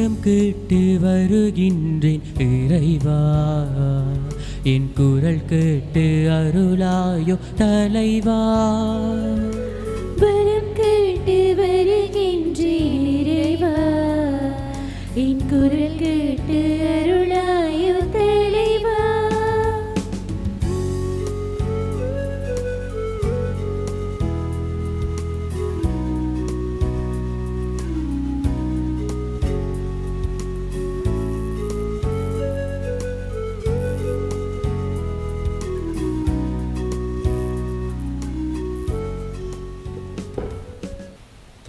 கேட்டு வருகின்றேன் இறைவா. என் குரல் கேட்டு அருளாயோ தலைவா. வரம் கேட்டு வருகின்றேன் இறைவா. என் குரல் கேட்டு அருளா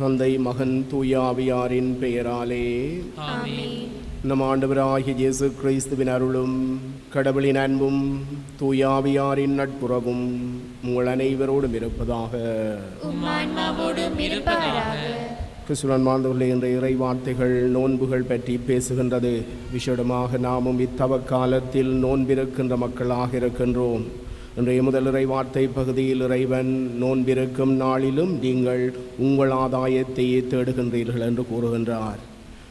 தந்தை மகன் தூயாவியாரின் பெயராலே. நம் ஆண்டவராகிய இயேசு கிறிஸ்துவின் அருளும் கடவுளின் அன்பும் தூயாவியாரின் நட்புறவும் உங்கள் அனைவரோடும் இருப்பதாக. கிறிஸ்துவன் மாந்தவர்களே என்ற இறை வார்த்தைகள் நோன்புகள் பற்றி பேசுகின்றது. விசேடமாக நாமும் இத்தவ காலத்தில் நோன்பிருக்கின்ற மக்களாக இருக்கின்றோம். இன்றைய முதல் இறை வார்த்தை பகுதியில் இறைவன் நோன்பிருக்கும் நாளிலும் நீங்கள் உங்கள் ஆதாயத்தையே தேடுகின்றீர்கள் என்று கூறுகின்றார்.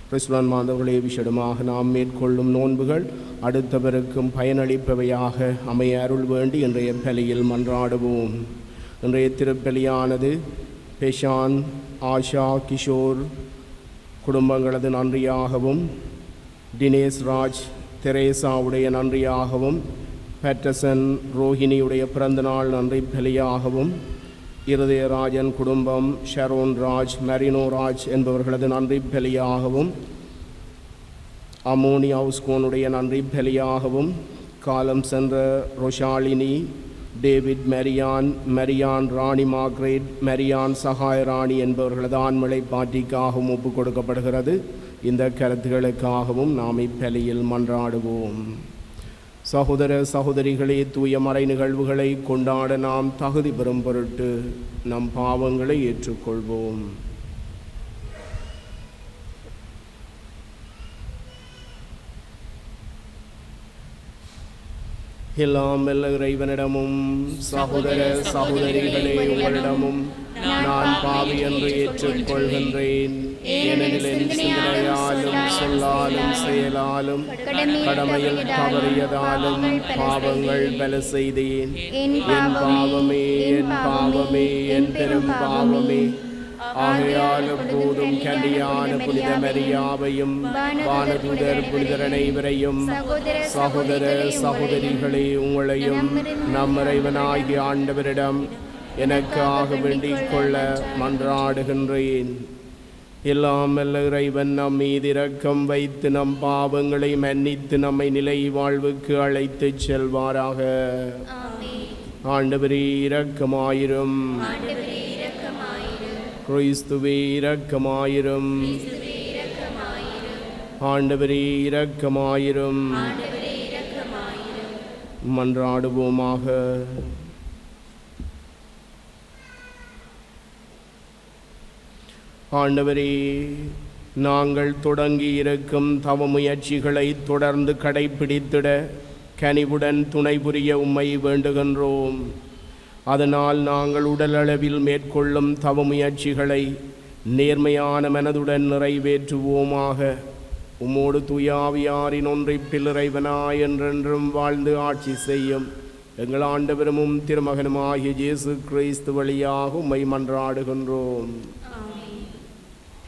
கிறிஸ்துவன் மாந்தவர்களே விஷடமாக நாம் மேற்கொள்ளும் நோன்புகள் அடுத்தவருக்கும் பயனளிப்பவையாக அமைய அருள் வேண்டி இன்றைய பலியில் மன்றாடுவோம். இன்றைய திருப்பலியானது பெஷான் ஆஷா கிஷோர் குடும்பங்களது நன்றியாகவும் தினேஷ் ராஜ் தெரேசாவுடைய நன்றியாகவும் பேட்டசன் ரோஹிணியுடைய பிறந்தநாள் நன்றி பலியாகவும் இருதயராஜன் குடும்பம் ஷரோன் ராஜ் மெரினோ ராஜ் என்பவர்களது நன்றி பலியாகவும் அமோனி ஹவுஸ்கோனுடைய நன்றி பலியாகவும் காலம் சென்ற ரொஷாலினி டேவிட் மெரியான் மெரியான் ராணி மார்க்ரேட் மெரியான் சகாய ராணி என்பவர்களது ஆண்மலை பாட்டிக்காகவும் ஒப்புக் கொடுக்கப்படுகிறது இந்த கருத்துகளுக்காகவும் நாம் இப்பலியில் மன்றாடுவோம். சகோதர சகோதரிகளே தூய மறை நிகழ்வுகளை கொண்டாட நாம் தகுதி பெறும் பொருட்டு நம் பாவங்களை ஏற்றுக்கொள்வோம். எல்லாம் வல்ல இறைவனிடமும் சகோதர சகோதரிகளே உங்களிடமும் நான் பாவி என்று ஏற்றுக்கொள்கின்றேன். ஏனெனில் என் சிந்தனையாலும் சொல்லாலும் செயலாலும் கடமையில் தவறியதாலும் பாவங்கள் பல செய்தேன். என் பாவமே என் பாவமே என் பெரும் பாவமே. ஆகையால் எப்போதும் கல்யாண புனித மரியாவையும் வானதுதர் புனிதர் அனைவரையும் சகோதர சகோதரிகளே உங்களையும் நம் இறைவனாகிய ஆண்டவரிடம் எனக்காக வேண்டிக் கொள்ள மன்றாடுகின்றேன். எல்லாம் வல்ல இறைவன் நம் மீது இரக்கம் வைத்து நம் பாவங்களை மன்னித்து நம்மை நிலை வாழ்வுக்கு அழைத்துச் செல்வாராக. ஆண்டவரே இரக்கமாயிரும். கிறிஸ்துவே இரக்கமாயிரும் ஆண்டவரே இரக்கமாயிரும். மன்றாடுவோமாக. ஆண்டவரே நாங்கள் தொடங்கி இருக்கும் தவ முயற்சிகளை தொடர்ந்து கடைபிடித்திட கனிவுடன் துணை புரிய உம்மை வேண்டுகின்றோம். அதனால் நாங்கள் உடலளவில் மேற்கொள்ளும் தவ முயற்சிகளை நேர்மையான மனதுடன் நிறைவேற்றுவோமாக. உம்மோடு துயாவியாரின் ஒன்றிப்பில் இறைவனாய் என்றென்றும் வாழ்ந்து ஆட்சி செய்யும் எங்கள் ஆண்டவரமும் திருமகனுமாகிய இயேசு கிறிஸ்து வழியாக உம்மை மன்றாடுகின்றோம்.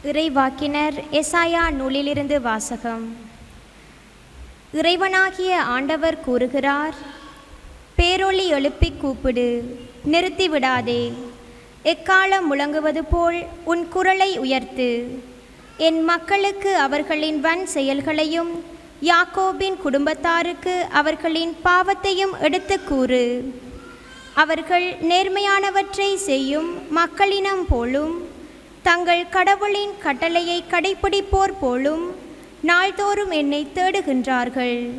இறைவாக்கினர் எசாயா நூலிலிருந்து வாசகம். இறைவனாகிய ஆண்டவர் கூறுகிறார் பேரொளி எழுப்பி கூப்பிடு நிறுத்தி விடாதே. எக்காலம் முழங்குவது போல் உன் குரலை உயர்த்து. என் மக்களுக்கு அவர்களின் வன் செயல்களையும் யாக்கோபின் குடும்பத்தாருக்கு அவர்களின் பாவத்தையும் எடுத்துக் கூறு. அவர்கள் நேர்மையானவற்றை செய்யும் மக்களினம் போலும் தங்கள் கடவுளின் கட்டளையை கடைபிடிப்போர் போலும் நாள்தோறும் என்னை தேடுகின்றார்கள்.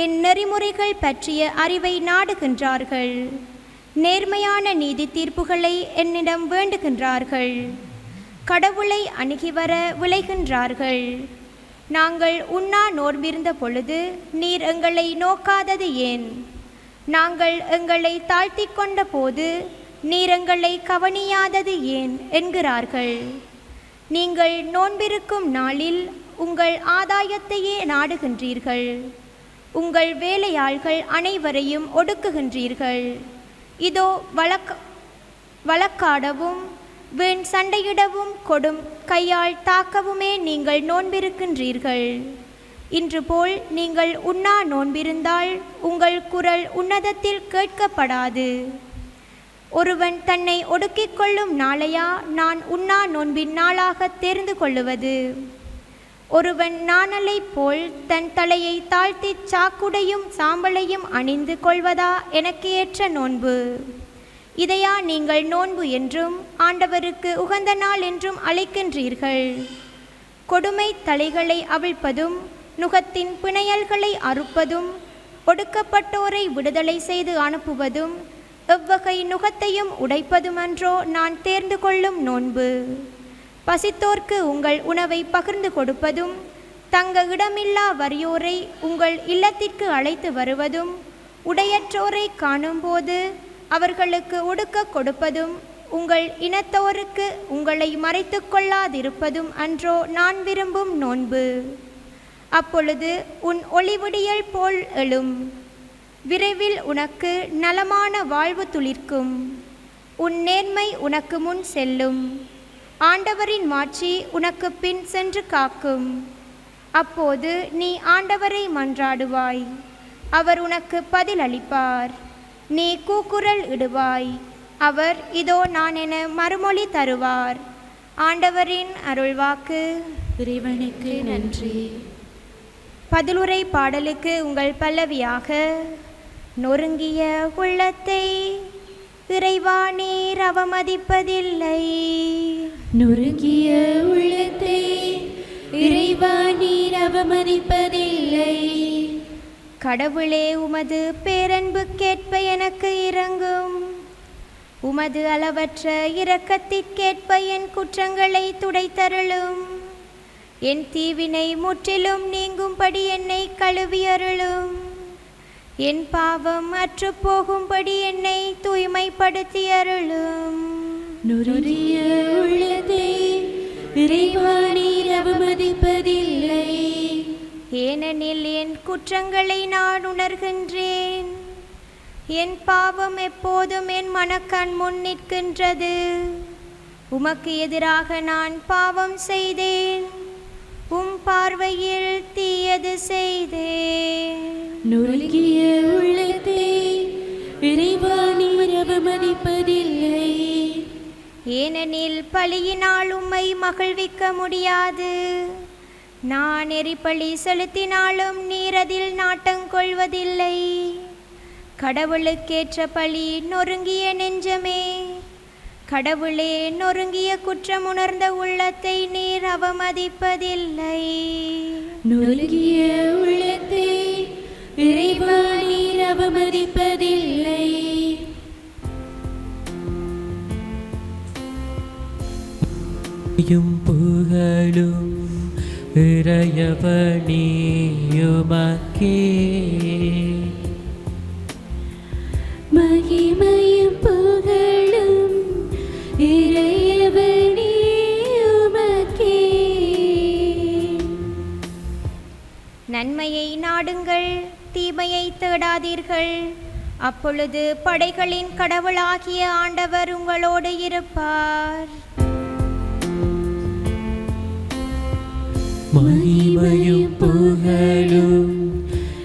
என் நெறிமுறைகள் பற்றிய அறிவை நாடுகின்றார்கள். நேர்மையான நீதி தீர்ப்புகளை என்னிடம் வேண்டுகின்றார்கள். கடவுளை அணுகி வர விளைகின்றார்கள். நாங்கள் உண்ணா நோர்பிருந்த பொழுது நீர் எங்களை நோக்காதது ஏன்? நாங்கள் எங்களை தாழ்த்தி கொண்ட போது நீர் எங்களை கவனியாதது ஏன்? என்கிறார்கள். நீங்கள் நோன்பிருக்கும் நாளில் உங்கள் ஆதாயத்தையே நாடுகின்றீர்கள். உங்கள் வேலையாள்கள் அனைவரையும் ஒடுக்குகின்றீர்கள். இதோ வழக்க வழக்காடவும் வீண் சண்டையிடவும் கொடும் கையால் தாக்கவுமே நீங்கள் நோன்பிருக்கின்றீர்கள். இன்று போல் நீங்கள் உண்ணா நோன்பிருந்தால் உங்கள் குரல் உன்னதத்தில் கேட்கப்படாது. ஒருவன் தன்னை ஒடுக்கிக் கொள்ளும் நாளையா நான் உண்ணா நோன்பின் நாளாக தெரிந்து கொள்ளுவது. ஒருவன் நாணலைப் போல் தன் தலையை தாழ்த்திச் சாக்குடையும் சாம்பலையும் அணிந்து கொள்வதா எனக்கு ஏற்ற நோன்பு? இதையா நீங்கள் நோன்பு என்றும் ஆண்டவருக்கு உகந்த நாள் என்றும் அழைக்கின்றீர்கள். கொடுமை தலைகளை அவிழ்ப்பதும் நுகத்தின் பிணையல்களை அறுப்பதும் ஒடுக்கப்பட்டோரை விடுதலை செய்து அனுப்புவதும் எவ்வகை நுகத்தையும் உடைப்பதுமன்றோ நான் தேர்ந்து கொள்ளும் நோன்பு. பசித்தோர்க்கு உங்கள் உணவை பகிர்ந்து கொடுப்பதும் தங்க இடமில்லா வறியோரை உங்கள் இல்லத்திற்கு அழைத்து வருவதும் உடையற்றோரை காணும்போது அவர்களுக்கு உடுக்க கொடுப்பதும் உங்கள் இனத்தோருக்கு உங்களை மறைத்து கொள்ளாதிருப்பதும் அன்றோ நான் விரும்பும் நோன்பு. அப்பொழுது உன் ஒளிவிடியல் போல் எழும். விரைவில் உனக்கு நலமான வாழ்வு துளிர்க்கும். உன் நேர்மை உனக்கு முன் செல்லும். ஆண்டவரின் மாட்சி உனக்கு பின் சென்று காக்கும். அப்போது நீ ஆண்டவரை மன்றாடுவாய். அவர் உனக்கு பதிலளிப்பார். நீ கூக்குரல் இடுவாய். அவர் இதோ நான் என மறுமொழி தருவார். ஆண்டவரின் அருள்வாக்கு. இறைவனுக்கு நன்றி. பதிலுரை பாடலுக்கு உங்கள் பல்லவியாக நொறுங்கிய உள்ளத்தை இறைவா நீர் அவமதிப்பதில்லை. நொறுங்கிய உள்ளத்தை இறைவா நீர் அவமதிப்பதில்லை. கடவுளே உமது பேரன்புக்கேற்ப எனக்கு இறங்கும் உமது அளவற்ற இரக்கத்திற்கேற்ப என் குற்றங்களை துடைத்தருளும். என் தீவினை முற்றிலும் நீங்கும்படி என்னை கழுவி அருளும் என் பாவம் அற்றுப் போகும்படி என்னை தூய்மைப்படுத்தி அருளும். நொறுங்கிய உள்ளத்தை இறைவா நீர் அவமதிப்பதில்லை. ஏனெனில் என் குற்றங்களை நான் உணர்கின்றேன். என் பாவம் எப்போதும் என் மனக்கண் முன் நிற்கின்றது. உமக்கு எதிராக நான் பாவம் செய்தேன். உம் பார்வையில் தீயது செய்தேன். நொறுங்கிய உள்ளத்தை இறைவா நீர் அவமதிப்பதில்லை ஏனெனில் பழியினால் உம்மை மகிழ்விக்க முடியாது. நான் எரிபலி செலுத்தினாலும் நீர் அதில் நாட்டங்கொள்வதில்லை கடவுளுக்கேற்ற பழி நொறுங்கிய நெஞ்சமே. கடவுளே நொறுங்கிய குற்றம் உணர்ந்த உள்ளத்தை நீர் அவமதிப்பதில்லை. நொறுங்கிய உள்ளத்தை இறைவா நீர் அவமதிப்பதில்லை. யும் புகழும் இறையவனேயுமக்கே. மகிமையும் புகழும் இறையவனே உமக்கே நன்மையை நாடுங்கள். தீமையை தேடாதீர்கள். அப்பொழுது படைகளின் கடவுளாகிய ஆண்டவர் உங்களோடு இருப்பார். மகிமையும் புகழும்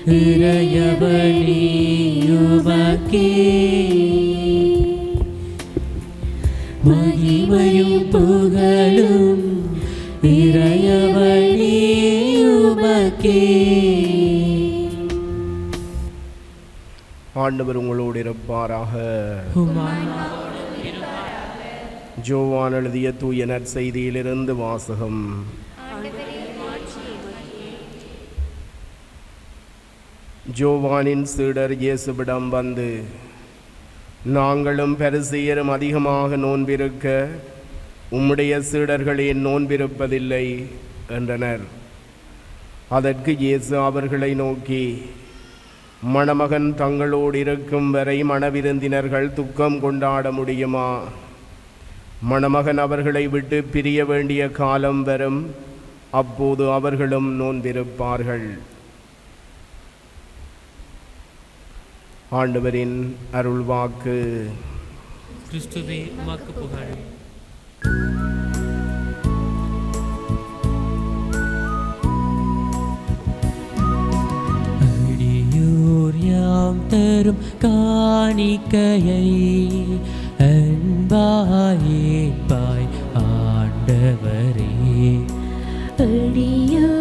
இறையவனேயுமக்கே. மகிமையும் புகழும் இறையவனேயுமக்கே. ஆண்டவர் உங்களோடு இருப்பாராக. ஜோவான் எழுதிய தூய நற்செய்தியிலிருந்து வாசகம். ஜோவானின் சீடர் இயேசுவிடம் வந்து நாங்களும் பரிசெயரும் அதிகமாக நோன்பிருக்க உம்முடைய சீடர்களே நோன்பிருப்பதில்லை என்றனர். அதற்கு இயேசு அவர்களை நோக்கி மணமகன் தங்களோடு இருக்கும் வரை மணவிருந்தினர்கள் துக்கம் கொண்டாட முடியுமா? மணமகன் அவர்களை விட்டு பிரிய வேண்டிய காலம் வரும். அப்போது அவர்களும் நோன்பிருப்பார்கள். ஆண்டவரின் அருள்வாக்கு. கிறிஸ்துவே உமக்கு புகழ் தரும் காணிக்கையை அன்பாயேற்பாய் ஆண்டவரே. அடியா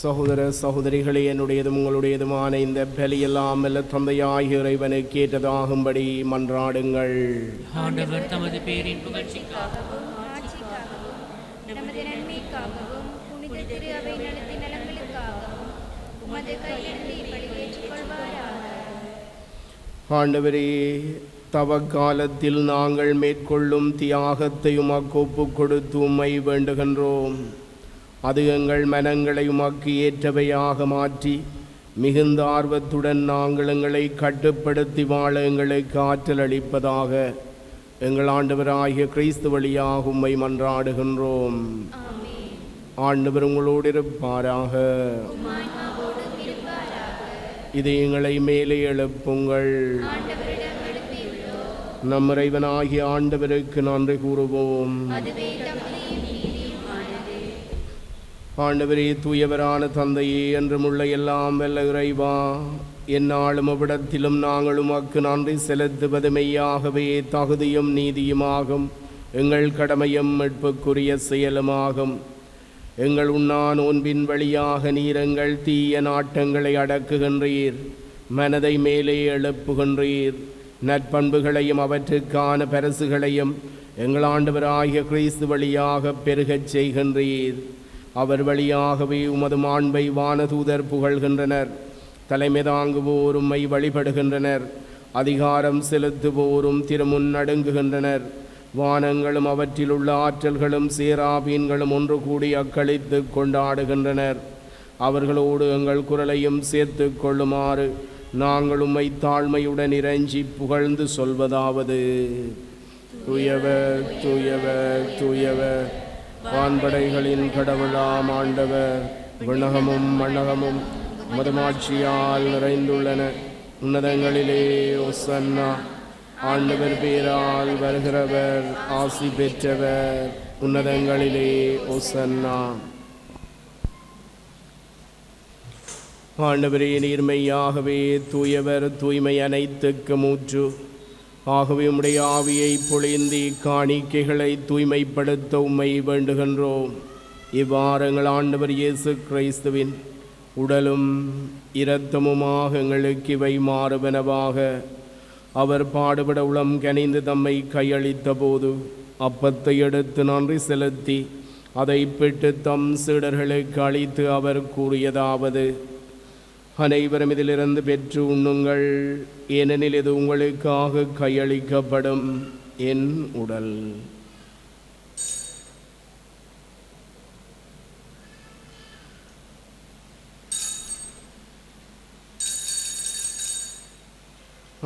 சகோதர சகோதரிகளே என்னுடையதும் உங்களுடையதுமான இந்த பலியெல்லாம் அல்ல தந்தையாகிய இறைவனை கேட்டதாகும்படி மன்றாடுங்கள். ஆண்டவர் தமது பேரின் புகழ்ச்சிக்காக நமது நன்மைக்காகவும் புனித திரு அவை நலத்தின் நலங்களுக்காகவும் உமது கையெழுந்தி இப்படி ஏற்றுக்கொள்வாராக ஆண்டவரே தவக்காலத்தில் நாங்கள் மேற்கொள்ளும் தியாகத்தை உமக்கு ஒப்புக் கொடுத்து உம்மை வேண்டுகின்றோம். அது எங்கள் மனங்களை உமக்கு ஏற்றவையாக மாற்றி மிகுந்த ஆர்வத்துடன் நாங்கள் எங்களை கட்டுப்படுத்தி வாழ எங்களுக்கு ஆற்றல் அளிப்பதாக எங்கள் ஆண்டவராகிய கிறிஸ்து வழியாக உம்மை மன்றாடுகின்றோம். ஆண்டவர் உங்களோடு இருப்பாராக. இது எங்களை மேலே எழுப்புங்கள். நம் இறைவனாகிய ஆண்டவருக்கு நன்றி கூறுவோம். ஆண்டவரே தூயவரான தந்தையே என்றும் உள்ள எல்லாம் வெல்ல இறைவா என்னாலும் அவ்விடத்திலும் நாங்கள் உமக்கு நன்றி செலுத்துவது மெய்யாகவே தகுதியும் நீதியுமாகும். எங்கள் கடமையும் மீட்புக்குரிய செயலுமாகும். எங்கள் உண்ணா நோன்பின் வழியாக நீரங்கள் தீய நாட்டங்களை அடக்குகின்றீர். மனதை மேலே எழுப்புகின்றீர். நற்பண்புகளையும் அவற்றுக்கான பரிசுகளையும் எங்கள் ஆண்டவராகிய கிறிஸ்து வழியாக பெருகச் செய்கின்றீர். அவர் வழியாகவே உமது மாண்பை வானதூதர் புகழ்கின்றனர். தலைமை தாங்குவோர் உம்மை வழிபடுகின்றனர். அதிகாரம் செலுத்துவோரும் திருமுன் நடுங்குகின்றனர். வானங்களும் அவற்றிலுள்ள ஆற்றல்களும் சேராபீன்களும் ஒன்று கூடி அக்களித்து கொண்டாடுகின்றனர். அவர்களோடு எங்கள் குரலையும் சேர்த்து கொள்ளுமாறு நாங்கள் உம்மை தாழ்மையுடன் இறைஞ்சி புகழ்ந்து சொல்வதாவது. தூயவர் தூயவர் தூயவர். வான்படைகளின் கடவுளாம் ஆண்டவர் விண்ணகமும் மண்ணகமும் மதுமாட்சியால் நிறைந்துள்ளன. உன்னதங்களிலே ஒசன்னா ஆண்டவர் பேரால் வருகிறவர் ஆசி பெற்றவர் உன்னதங்களிலே ஒசன்னா ஆண்டவரே நீர்மையாகவே தூயவர் தூய்மை அனைத்துக்கு மூற்று ஆகவே உம்முடைய ஆவியை பொழிந்தி காணிக்கைகளை தூய்மைப்படுத்த உம்மை வேண்டுகின்றோம். இவ்வாறங்கள் ஆண்டவர் இயேசு கிறிஸ்துவின் உடலும் இரத்தமுமாக எங்களுக்கு இவை மாறுவனவாக. அவர் பாடுபட உளம் கனிந்து தம்மை கையளித்த போது அப்பத்தை எடுத்து நன்றி செலுத்தி அதை பெற்று தம் சீடர்களுக்கு அளித்து அவர் கூறியதாவது அனைவரும் இதிலிருந்து பெற்று உண்ணுங்கள். ஏனெனில் இது உங்களுக்காக கையளிக்கப்படும் என் உடல்.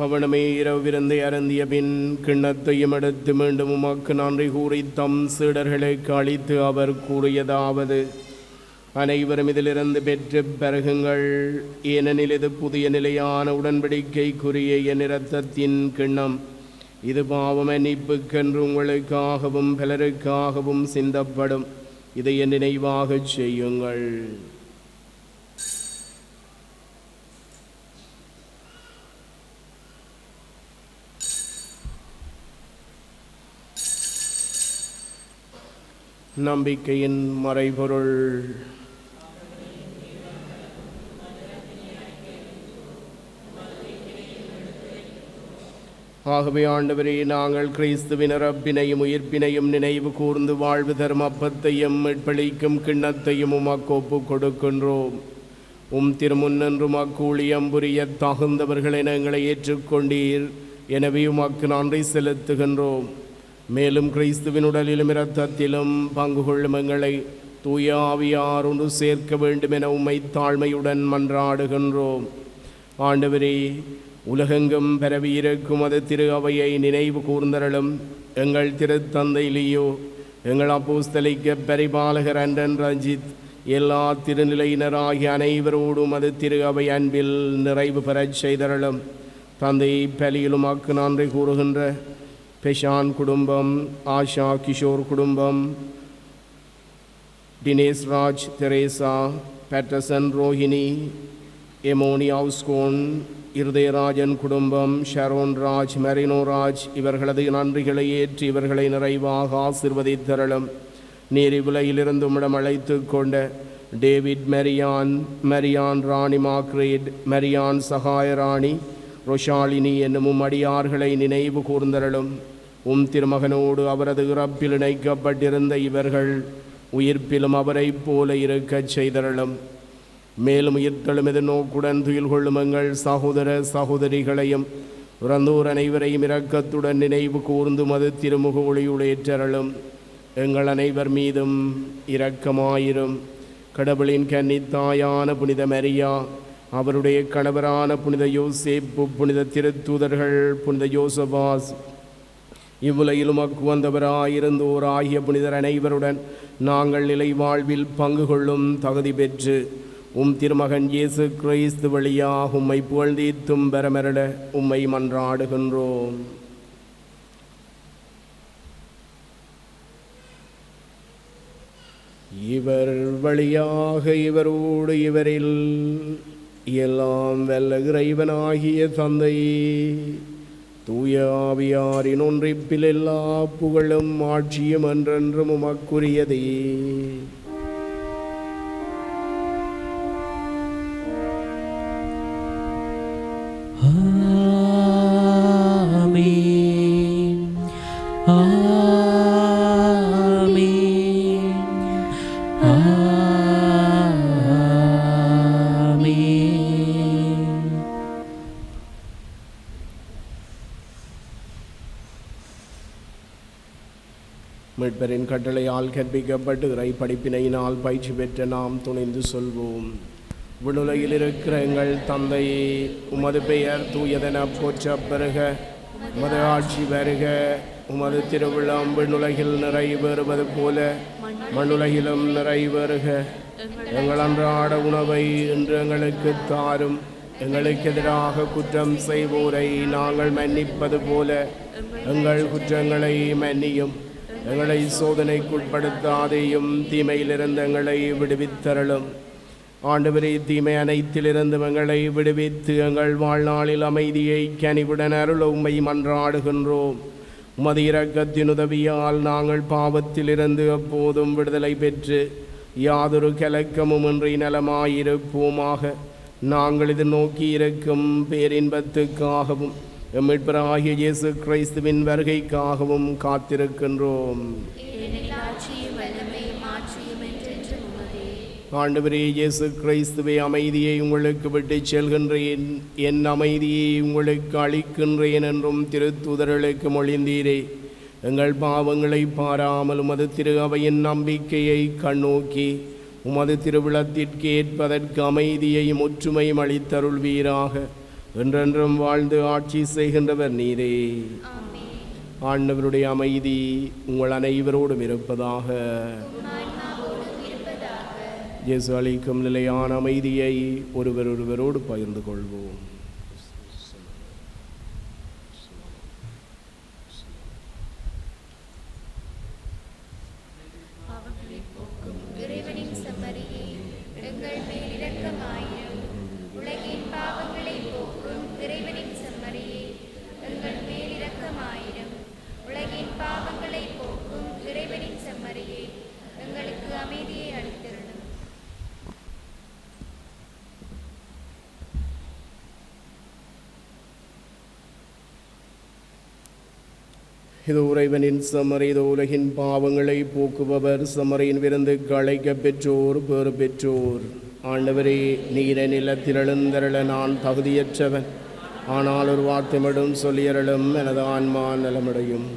அவனமே இரவிருந்தை அருந்திய பின் கிண்ணத்தையும் எடுத்து மீண்டும் உமக்கு நன்றி கூறி தம் சீடர்களுக்கு அளித்து அவர் கூறியதாவது அனைவரும் இதிலிருந்து பெற்று பெருகுங்கள். ஏனெனில் இது புதிய நிலையான உடன்படிக்கைக்குரிய என் இரத்தத்தின் கிண்ணம். இது பாவம் மன்னிப்புக்கென்று உங்களுக்காகவும் பலருக்காகவும் சிந்தப்படும். இதை என் நினைவாகச் செய்யுங்கள். நம்பிக்கையின் மறைபொருள். ஆகவே ஆண்டவரே நாங்கள் கிறிஸ்துவின் ரப்பினையும் உயிர்ப்பினையும் நினைவு கூர்ந்து வாழ்வு தரும் அப்பத்தையும் மீட்பளிக்கும் கிண்ணத்தையும் உமக்கு கொடுக்கின்றோம். உம் திருமுன்னன்றும் அக்கூலியம் புரிய தகுந்தவர்கள் என எங்களை ஏற்றுக்கொண்டீர். எனவே உமக்கு நன்றி செலுத்துகின்றோம். மேலும் கிறிஸ்துவின் உடலிலும் இரத்தத்திலும் பங்கு கொள்ளும் எங்களை தூய ஆவியார் ஒன்று சேர்க்க வேண்டும் என உம்மை தாழ்மையுடன் மன்றாடுகின்றோம். ஆண்டவரே உலகெங்கும் பரவியிருக்கும் அது திரு அவையை நினைவு கூர்ந்தருளும். எங்கள் திருத்தந்தையிலேயோ எங்கள் அப்போஸ்தலிக்க பரிபாலகர் அன்றன் ரஞ்சித் எல்லா திருநிலையினராகிய அனைவரோடும் அது திரு அவை அன்பில் நிறைவு பெறச் செய்தருளும். தந்தை பலியிலும் அக்கு நன்றி கூறுகின்ற பெஷான் குடும்பம் ஆஷா கிஷோர் குடும்பம் தினேஷ் ராஜ் தெரேசா பேட்டர்சன் ரோஹிணி எமோனி ஹவுஸ்கோன் இருதயராஜன் குடும்பம் ஷரோன் ராஜ் மெரினோ ராஜ் இவர்களது நன்றிகளை ஏற்றி இவர்களை நிறைவாக ஆசிர்வதித்தரலும் நீர் இவ்வுலகிலிருந்து உம்மிடம் அழைத்து கொண்ட டேவிட் மெரியான் மெரியான் ராணி மாக்ரேட் மெரியான் சகாயராணி ரொஷாலினி என்னும் அடியார்களை நினைவு கூர்ந்தரலும் உம் திருமகனோடு அவரது இறப்பில் இணைக்கப்பட்டிருந்த இவர்கள் உயிர்ப்பிலும் அவரைப் போல இருக்கச் செய்தரலும் மேலும் உயிர்த்தெழும் நோக்குடன் துயில் கொள்ளும் எங்கள் சகோதர சகோதரிகளையும் இறந்தோர் அனைவரையும் இரக்கத்துடன் நினைவு கூர்ந்து மது திருமுக ஒளியுளேற்றரலும் எங்கள் அனைவர் மீதும் இரக்கமாயிரும். கடவுளின் கன்னித்தாயான புனித மரியா அவருடைய கணவரான புனித யோசேப்பு புனித திருத்தூதர்கள் புனித யோசபாஸ் இவ்வுலகிலும் அக்கு வந்தவராயிருந்தோர் ஆகிய புனிதர் அனைவருடன் நாங்கள் நிலை வாழ்வில் பங்கு கொள்ளும் தகுதி பெற்று உம் திருமகன் இயேசு கிறிஸ்து வழியாக உம்மை புகழ்ந்தீத்தும் பெறமெரட உம்மை மன்றாடுகின்றோம். இவர் வழியாக இவரோடு இவரில் எல்லாம் வெல்ல இறைவனாகிய தந்தை தூயாவியாரின் ஒன்றிப்பில் எல்லா புகழும் ஆட்சியும் என்றென்றும் உமக்குரியதே. மீட்பரின் கட்டளையால் கற்பிக்கப்பட்டு இறை படிப்பினையினால் பயிற்சி பெற்ற நாம் துணிந்து சொல்வோம். விண்ணுலகில் இருக்கிற எங்கள் தந்தையே உமது பெயர் தூயதென போற்றப் பெறுக. உமது ஆட்சி வருக. உமது திருவிழாம் விண்ணுலகில் நிறைவேறுவது போல மண்ணுலகிலும் நிறைவேறுக. எங்கள் அன்றாட உணவை இன்று எங்களுக்கு தாரும். எங்களுக்கு எதிராக குற்றம் செய்வோரை நாங்கள் மன்னிப்பது போல எங்கள் குற்றங்களை மன்னியும். எங்களை சோதனைக்குட்படுத்தாதேயும் தீமையிலிருந்து எங்களை விடுவித்தரலும் ஆண்டவரே தீமை அனைத்திலிருந்து எங்களை விடுவித்து எங்கள் வாழ்நாளில் அமைதியை கனிவுடன் அருள உண்மை மன்றாடுகின்றோம். உமது இரக்கத்தின் உதவியால் நாங்கள் பாவத்திலிருந்து எப்போதும் விடுதலை பெற்று யாதொரு கலக்கமும் இன்றி நலமாயிருப்போமாக. நாங்கள் இது நோக்கி இருக்கும் பேரின்பத்துக்காகவும் எம்மிட்பராகிய இயேசு கிறிஸ்துவின் வருகைக்காகவும் காத்திருக்கின்றோம் ஏனெனில் ஆட்சியும் வல்லமையும் ஆட்சியும் என்றென்றும் உமதே ஆண்டவரே இயேசு கிறிஸ்துவை அமைதியை உங்களுக்கு விட்டுச் செல்கின்றேன். என் அமைதியை உங்களுக்கு அளிக்கின்றேன் என்றும் திருத்தூதர்களுக்கு மொழிந்தீரே. எங்கள் பாவங்களை பாராமல் உமது திரு அவையின் நம்பிக்கையை கண்ணோக்கி உமது திருவிழத்திற்கு ஏற்பதற்கு அமைதியையும் ஒற்றுமையும் அளித்தருள்வீராக. என்றென்றும் வாழ்ந்து ஆட்சி செய்கின்றவர் நீரே. ஆண்டவருடைய அமைதி உங்கள் அனைவரோடும் இருப்பதாக. இயேசு அளிக்கும் நிலையான அமைதியை ஒருவர் ஒருவரோடு பகிர்ந்து கொள்வோம் பாவங்களை போக்கும் இறைவனின் செம்மறியே எங்கள் மேல் இரக்கமாயிரும் உலகின் பாவங்களை போக்கும் இறைவனின் செம்மறியே எங்கள் மேல் இரக்கமாயிரும் உலகின் பாவங்களை போக்கும் இறைவனின் செம்மறியே எங்களுக்கு அமைதியை அளித்திருளும் இது உறைவனின் சமரி உலகின் பாவங்களை போக்குபவர் சமரியின் விருந்து களைக்க பெற்றோர் பேறு பெற்றோர். ஆண்டவரே நீர நிலத்தில் எழுந்தருள நான் தகுதியற்றவன். ஆனால் ஒரு வார்த்தைமிடும் சொல்லியருளும் எனது ஆன்மா நலமடையும்.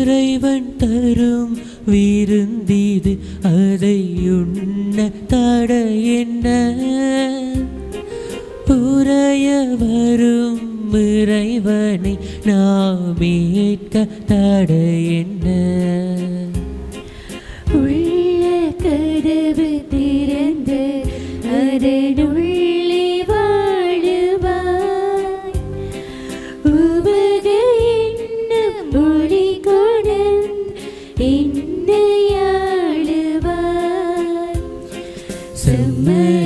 இறைவன் தரும் விருந்திது அதை உண்ண தட என்ன? புறைய வரும் இறைவனை நாமே Summer.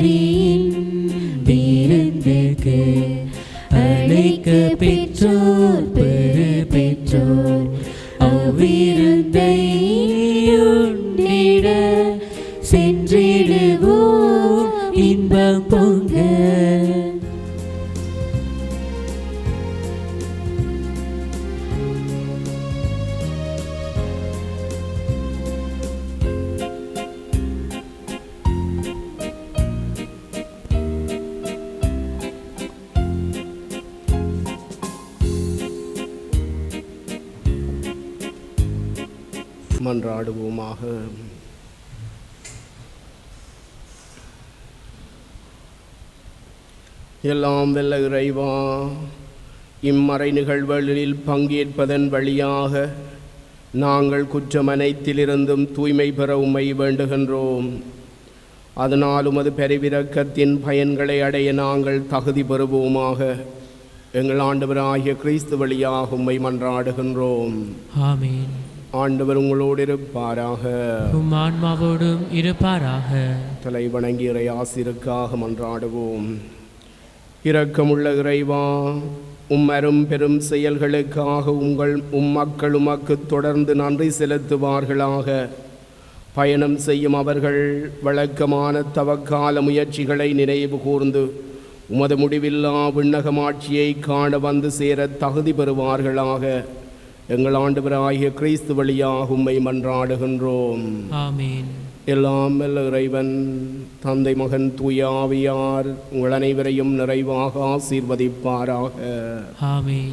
எல்லாம் வெல்ல இறைவா. இம்மறை நிகழ்வுகளில் பங்கேற்பதன் வழியாக நாங்கள் குற்றம் அனைத்திலிருந்தும் தூய்மை பெற உம்மை வேண்டுகின்றோம். அதனால் உமது பெருவிரக்கத்தின் பயன்களை அடைய நாங்கள் தகுதி பெறுவோமாக. எங்கள் ஆண்டவராகிய கிறிஸ்து வழியாக உம்மை மன்றாடுகின்றோம். ஆமீன். ஆண்டவர் உங்களோடு இருப்பாராக. ஆன்மாவோடும் இருப்பாராக. தலை வணங்கி இறை மன்றாடுவோம். இரக்கமுள்ள இறைவா உம்மரும் பெரும் செயல்களுக்காக உங்கள் உம்மக்கள் உமக்கு தொடர்ந்து நன்றி செலுத்துவார்களாக. பயணம் செய்யும் அவர்கள் வழக்கமான தவக்கால முயற்சிகளை நினைவு கூர்ந்து உமது முடிவில்லா விண்ணகமாட்சியை காண வந்து சேர தகுதி பெறுவார்களாக. எங்கள் ஆண்டவராகிய கிறிஸ்து வழியாக உம்மை மன்றாடுகின்றோம். ஆமீன். எல்லாம் வல்ல இறைவன் தந்தை மகன் தூயாவியார் உங்கள் அனைவரையும் நிறைவாக ஆசீர்வதிப்பாராக. ஆமேன்.